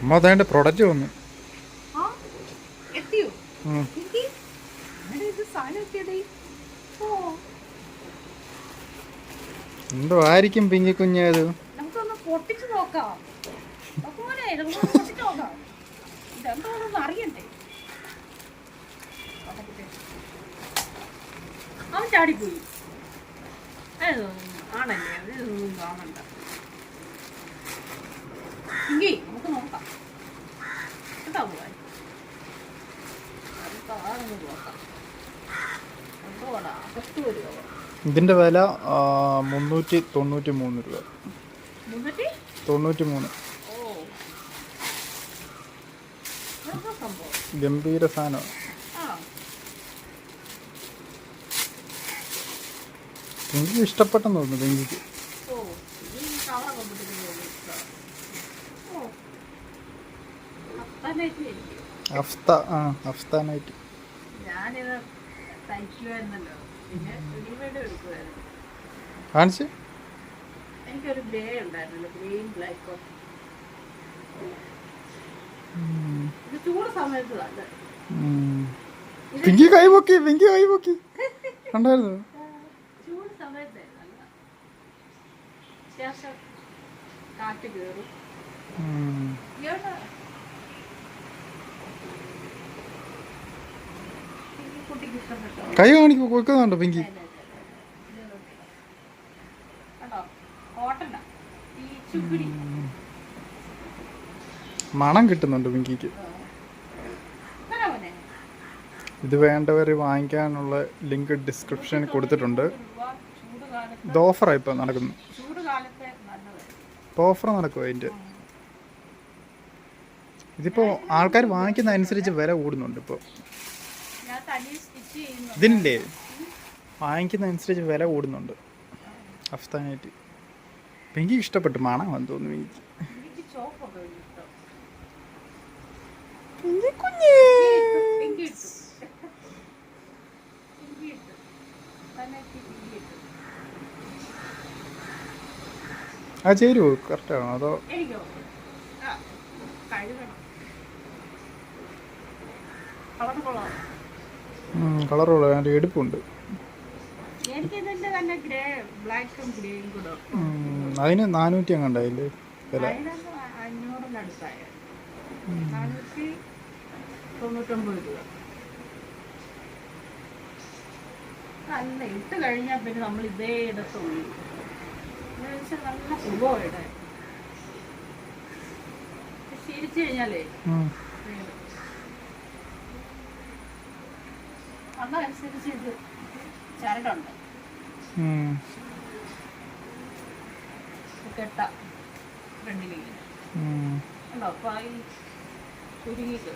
അമ്മ പ്രൊഡക്റ്റ് വന്നു. എന്തോ ആയിരിക്കും പിങ്കി കുഞ്ഞത്. അവൻ ചാടിപ്പോയി. ആണല്ലേ? അത് കാണണ്ട ഇങ്ങേ നമുക്ക് നോക്കാം കേട്ടോ പോവാൻ നമുക്ക് ആളൊന്ന് നോക്കാം എന്തോടാ അകത്ത് വരുമോ ഇതിന്റെ വില മുന്നൂറ്റി? തൊണ്ണൂറ്റി മൂന്ന് രൂപ തൊണ്ണൂറ്റി മൂന്ന് ഗംഭീര സാധനം. പിങ്കിക്ക് ഇഷ്ടപ്പെട്ടെന്ന് തോന്നുന്നു പെങ്കിക്ക് എനിക്ക് അഫ്ത ആ അഫ്താനായിട്ട് ഞാനിത് തയ്ക്കുമായിരുന്നല്ലോ പിന്നെ റെഡിമെയ്ഡ് എടുക്കുമായിരുന്നു കാണിച്ച് എനിക്കൊരു ഗ്രേ ഉണ്ടായിരുന്നല്ലോ ഗ്രീൻ ബ്ലാക്കോ ഇത് ചൂട് സമയത്ത് നല്ല. പിങ്കി കൈ പൊക്കി പിങ്കി കൈ പൊക്കി. കണ്ടായിരുന്നു? ചൂട് സമയത്ത് നല്ല. കാറ്റ് കയറും. ഉം. ഇയാളുടെ ഈ കുട്ടിക്ക് ഇഷ്ടപ്പെട്ടോ കൈ കാണിക്കോ കൊടുക്കുന്നുണ്ടോ പിങ്കി? മണം കിട്ടുന്നുണ്ട് പിങ്കിക്ക്. ഇത് വേണ്ടവർ വാങ്ങിക്കാനുള്ള ലിങ്ക് ഡിസ്ക്രിപ്ഷനിൽ കൊടുത്തിട്ടുണ്ട്. ഇത് ഓഫറാണ് ഇപ്പം നടക്കുന്നു. ഇപ്പോൾ ഓഫർ നടക്കുമോ അതിന്റെ? ഇതിപ്പോൾ ആൾക്കാർ വാങ്ങിക്കുന്ന അനുസരിച്ച് വില കൂടുന്നുണ്ട് ഇപ്പോൾ ഇതിനില്ലേ വാങ്ങിക്കുന്നതനുസരിച്ച് വില കൂടുന്നുണ്ട്. അഫ്താനായിട്ട്. എനിക്ക് ഇഷ്ടപ്പെട്ടു. മണം വന്നു തോന്നുന്നു എനിക്ക്. ആ ചേരുവോ? കറക്റ്റാണോ അതോ? കളർ കൊള്ളാം. കളറുള്ള അതിന്റെ എടുപ്പുണ്ട്. അതിന് നാനൂറ്റി അങ്ങണ്ടായില്ലേ വില. അല്ല ഇട്ട് കഴിഞ്ഞാൽ പിന്നെ നമ്മൾ ഇതേ ഇടത്തുള്ളൂ. നല്ല സുഖമാണ് ശീലിച്ചു കഴിഞ്ഞാലേ അതനുസരിച്ച് ഇത് ചരടുണ്ട്. കെട്ട ഫ്രണ്ടിലേക്ക് ഉം. ഉണ്ടോ അപ്പൊ ഈ ചുരുങ്ങിക്ക്.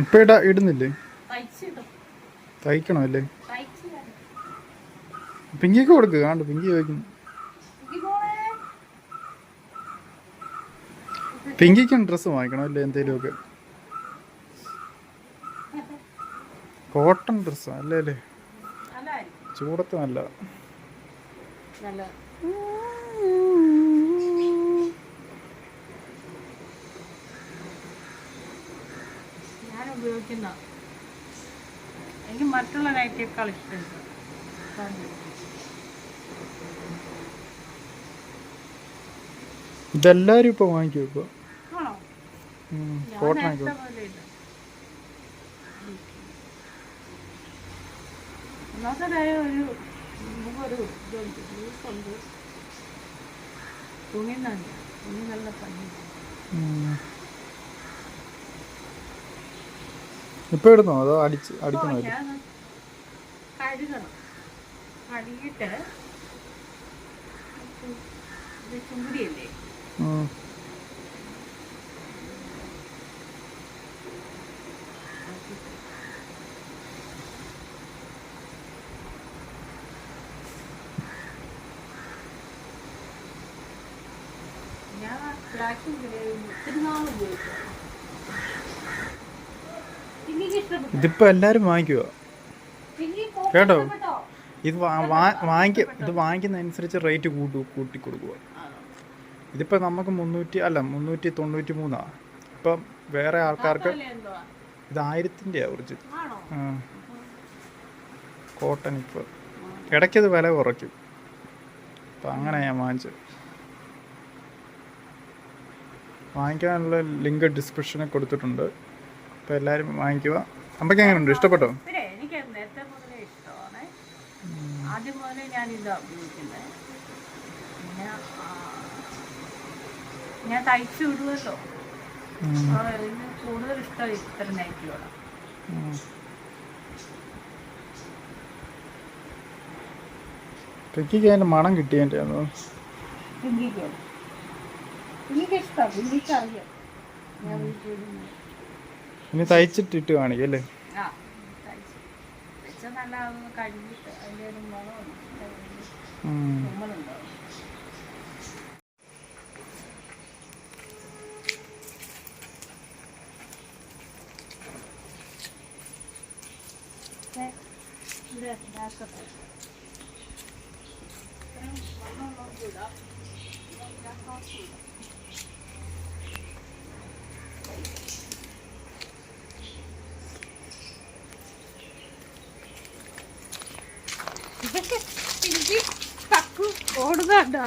ഇപ്പൊ ഇട ഇടുന്നില്ലേ തയ്ക്കണോ തരാം. പിങ്കിക്ക് കൊടുക്ക് കാണ്ട് പിങ്കി ചോദിക്കുന്നു. പിങ്കിക്കും ഡ്രസ്സ് വാങ്ങിക്കണം അല്ലേ എന്തേലുമൊക്കെ? കോട്ടൺ ഡ്രസ്സ് അല്ലേ അല്ലേ? ചൂടത്ത് നല്ല. എനിക്ക് മറ്റുള്ള നൈറ്റിയേക്കാൾ ഇഷ്ടമുണ്ട് ഇതെല്ലാരും ഇപ്പൊ വാങ്ങിക്കും ഇപ്പൊ കോട്ടൺ. ഇപ്പൊ ഇടുന്നോ? അതോ അടിച്ച് അടിക്കണോ അടിയിട്ട് കഴുകണം. കഴുകിയിട്ട് ഇത് ചൂടിയല്ലേ എല്ലാരും വാങ്ങിക്കുവോ കേട്ടോ? ഇത് വാങ്ങിക്ക ഇത് വാങ്ങിക്കുന്നതനുസരിച്ച് റേറ്റ് കൂട്ടു കൂട്ടി കൊടുക്കുക? ഇതിപ്പോൾ നമുക്ക് മുന്നൂറ്റി അല്ല മുന്നൂറ്റി തൊണ്ണൂറ്റി മൂന്നാണ് ഇപ്പം വേറെ ആൾക്കാർക്ക് ഇത് ആയിരത്തിന്റെയാണ് ഒറിജിൻ കോട്ടൺ ഇപ്പോൾ ഇടയ്ക്കത് വില കുറയ്ക്കും. അപ്പം അങ്ങനെ ഞാൻ വാങ്ങിച്ചത് വാങ്ങിക്കാനുള്ള ലിങ്ക് ഡിസ്ക്രിപ്ഷനിൽ കൊടുത്തിട്ടുണ്ട്. അപ്പോൾ എല്ലാവരും വാങ്ങിക്കുക. അമ്മയ്ക്ക് എങ്ങനെയുണ്ട്? ഇഷ്ടപ്പെട്ടോ? ആദ്യം മുതലേ ഞാൻ ഇതാ ഉപയോഗിക്കുന്നത് പിന്നെ ആ, ഞാൻ തയ്ച്ചു വിടുമല്ലോ കൂടുതൽ ഇഷ്ടം ഇത്തരം നൈറ്റിയോടാണ് മണം ഇരുന്ന്. ഇനി തയ്ച്ചിട്ടിട്ട് കാണിക്കും അല്ലേ? ആ തയ്ച്ചു. വെച്ച നല്ല കഴിഞ്ഞിട്ട് അതിന്റെ മണം ഇതൊക്കെ പിങ്കി തക്കു ഓടുന്നുണ്ടോ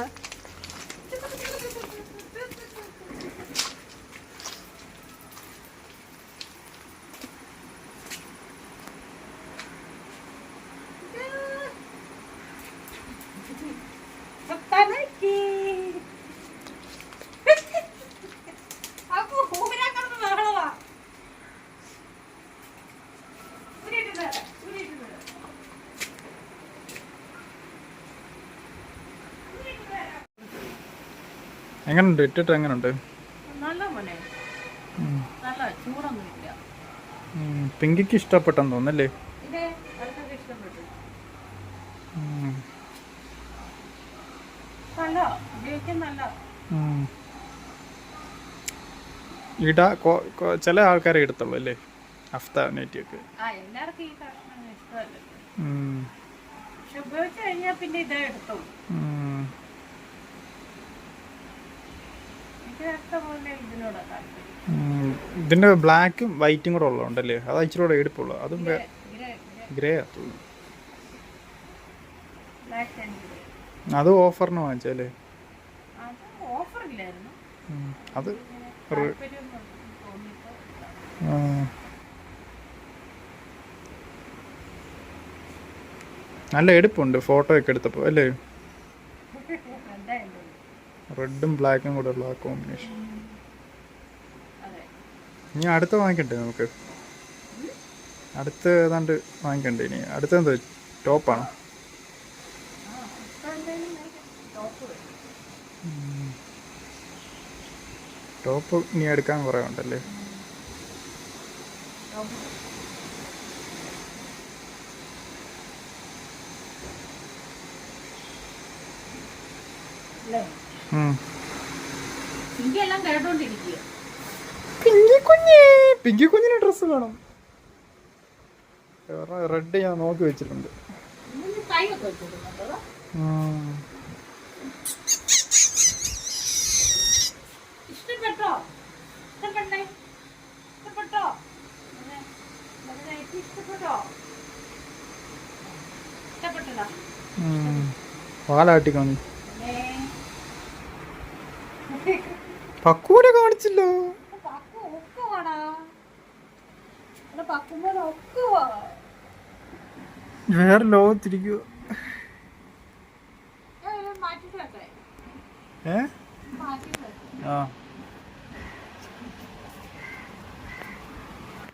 അപ്പൊ ഊരാക്കണം ബഹളവാ ഊരിട്ട് തരാം ഊരിട്ട് തരാം എങ്ങനെയുണ്ട് ഇട്ടിട്ട് എങ്ങനെയുണ്ട് നല്ല മോനെ ഉം. നല്ല ചൂടൊന്നും ഇല്ല ഉം. പിങ്കിക്ക് ഇഷ്ടപ്പെട്ടെന്ന് തോന്നല്ലേ ഇത് അവർക്കൊക്കെ ഇഷ്ടപ്പെട്ടു ഇട്ടിട്ട് നല്ല പിങ്കിക്ക് ഇഷ്ടപ്പെട്ടെന്ന് തോന്നല്ലേ ഇടാ ചില ആൾക്കാരെ എടുത്തുള്ളൂ അല്ലേ? അഫ്ത നെറ്റിയൊക്കെ. ഉപയോഗിച്ച് കഴിഞ്ഞാൽ പിന്നെ ഇതേ എടുത്തു ഇതിന്റെ ബ്ലാക്കും വൈറ്റും കൂടെ ഉള്ളതുണ്ടല്ലേ? അത് ഇച്ചിരി കൂടെ എടുപ്പുള്ളൂ. അതും ഗ്രേ ഗ്രേ അത് ഓഫറിന് വാങ്ങിച്ചല്ലേ അത്. നല്ല എടുപ്പുണ്ട് ഫോട്ടോ ഒക്കെ എടുത്തപ്പോൾ അല്ലേ റെഡും ബ്ലാക്കും കൂടെ ഉള്ള ആ കോമ്പിനേഷൻ ഇനി അടുത്ത വാങ്ങിക്കണ്ടേ നമുക്ക്? അടുത്ത ഏതാണ്ട് വാങ്ങിക്കണ്ടേ ഇനി? അടുത്ത എന്താ? ടോപ്പാണ് ടോപ്പ് ഇനി എടുക്കാൻ കുറേ ഉണ്ടല്ലേ ഉം. പിങ്കി എല്ലാം കേട്ടോണ്ടിരിക്കുക പിങ്കി കുഞ്ഞ്. പിങ്കി കുഞ്ഞിന് ഡ്രസ് വേണം. റെഡ് ഞാൻ നോക്കി വെച്ചിട്ടുണ്ട്. ഇഷ്ടപ്പെട്ടോ? ഇഷ്ടപ്പെട്ടേ? ഇഷ്ടപ്പെട്ടോ? ഇഷ്ടപ്പെട്ടോ. പാലാട്ടി കാണി. ഏ. പക്കൂടെ കാണിച്ചില്ലോ വേറെ ലോകത്തിരിക്കുക ഏ? ആ.